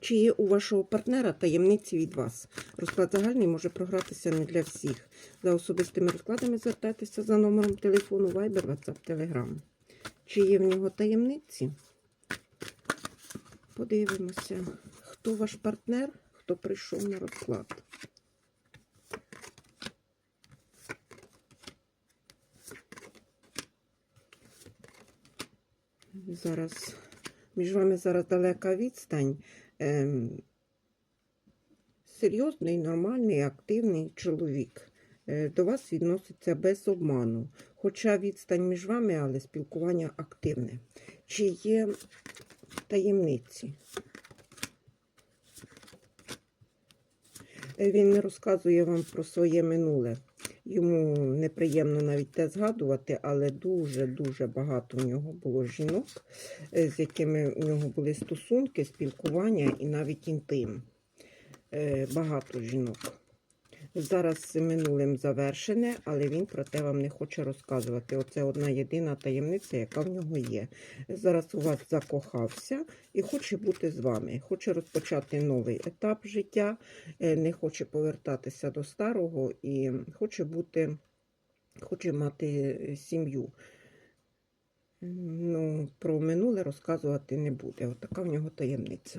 Чи є у вашого партнера таємниці від вас? Розклад загальний може програтися не для всіх. За особистими розкладами звертайтеся за номером телефону Viber, WhatsApp, Telegram. Чи є в нього таємниці? Подивимося, хто ваш партнер, хто прийшов на розклад. Зараз між вами зараз далека відстань. Ем, серйозний, нормальний, активний чоловік. Е, До вас відноситься без обману. Хоча відстань між вами, але спілкування активне. Чи є таємниці? Він не розказує вам про своє минуле. Йому неприємно навіть те згадувати, але дуже-дуже багато в нього було жінок, е, з якими в нього були стосунки, спілкування і навіть інтим. Е, Багато жінок. Зараз минулим завершене, але він про те вам не хоче розказувати. Оце одна єдина таємниця, яка в нього є. Зараз у вас закохався і хоче бути з вами. Хоче розпочати новий етап життя, е, не хоче повертатися до старого і хоче бути, хоче мати е, сім'ю. Ну, про минуле розказувати не буде. Отака в нього таємниця.